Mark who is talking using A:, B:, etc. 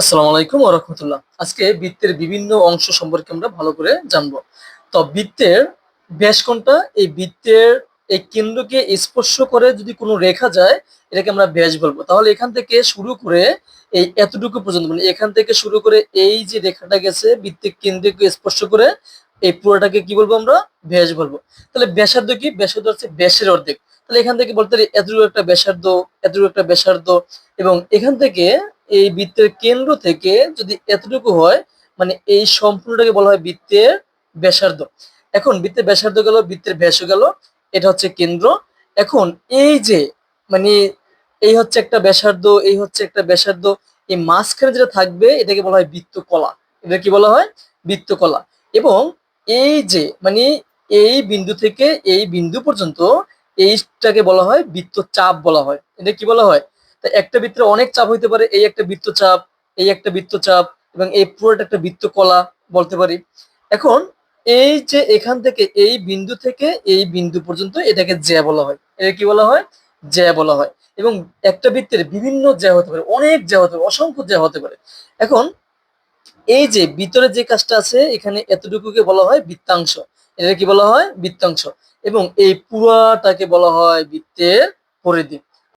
A: আসসালামু আলাইকুম রহমতুল্লাহ। আজকে বৃত্তের বিভিন্ন অংশ সম্পর্কে আমরা ভালো করে জানব। তো বৃত্তের ব্যাস কোনটা এই বৃত্তের এই কেন্দ্রকে স্পর্শ করে যদি কোনো রেখা যায়, এটাকে আমরা ব্যাস বলব। তাহলে এখান থেকে শুরু করে এই এতটুকু পর্যন্ত মানে এখান থেকে শুরু করে এই যে রেখাটা গেছে, বৃত্তের কেন্দ্রকে স্পর্শ করে এই পুরোটাকে কি বলব আমরা? ব্যাস বলব। তাহলে ব্যাসার্ধ কি? ব্যাসার্ধ হচ্ছে ব্যাসের অর্ধেক। তাহলে এখান থেকে বলতে পারি এতটুকু একটা ব্যাসার্ধ, এতটুকু একটা ব্যাসার্ধ এবং এখান থেকে এই বৃত্তের কেন্দ্র থেকে যদি এতটুকু হয় মানে এই সম্পূর্ণটাকে বলা হয় বৃত্তের ব্যাসার্ধ। এখন বৃত্তের ব্যাসার্ধ গেল, বৃত্তের ব্যাস গেল, এটা হচ্ছে কেন্দ্র। এখন এই যে মানে এই হচ্ছে একটা ব্যাসার্ধ, এই হচ্ছে একটা ব্যাসার্ধ, এই মাঝখানে যেটা থাকবে, এটাকে বলা হয় বৃত্তকলা। এটা কি বলা হয়? বৃত্তকলা। এবং এই যে মানে এই বিন্দু থেকে এই বিন্দু পর্যন্ত এইটাকে বলা হয় বৃত্তচাপ বলা হয়। এটা কি বলা হয়? তা একটা বৃত্তের অনেক চাপ হইতে পারে, এই একটা বৃত্তচাপ এই একটা বৃত্তচাপ এবং এই পুরোটা একটা বৃত্ত কলা বলতে পারি। এখন এই যে এখান থেকে এই বিন্দু থেকে এই বিন্দু পর্যন্ত এটাকে জ্যা বলা হয়। এটা কি বলা হয়? জ্যা বলা হয়। এবং একটা বৃত্তের বিভিন্ন জ্যা হতে পারে, অনেক জ্যা হতে পারে, অসংখ্য জ্যা হতে পারে। এখন এই যে ভিতরে যে কাজটা আছে, এখানে এতটুকুকে বলা হয় বৃত্তাংশ। এটা কি বলা হয়? বৃত্তাংশ। এবং এই পুরাটাকে বলা হয় বৃত্তের পরিধি।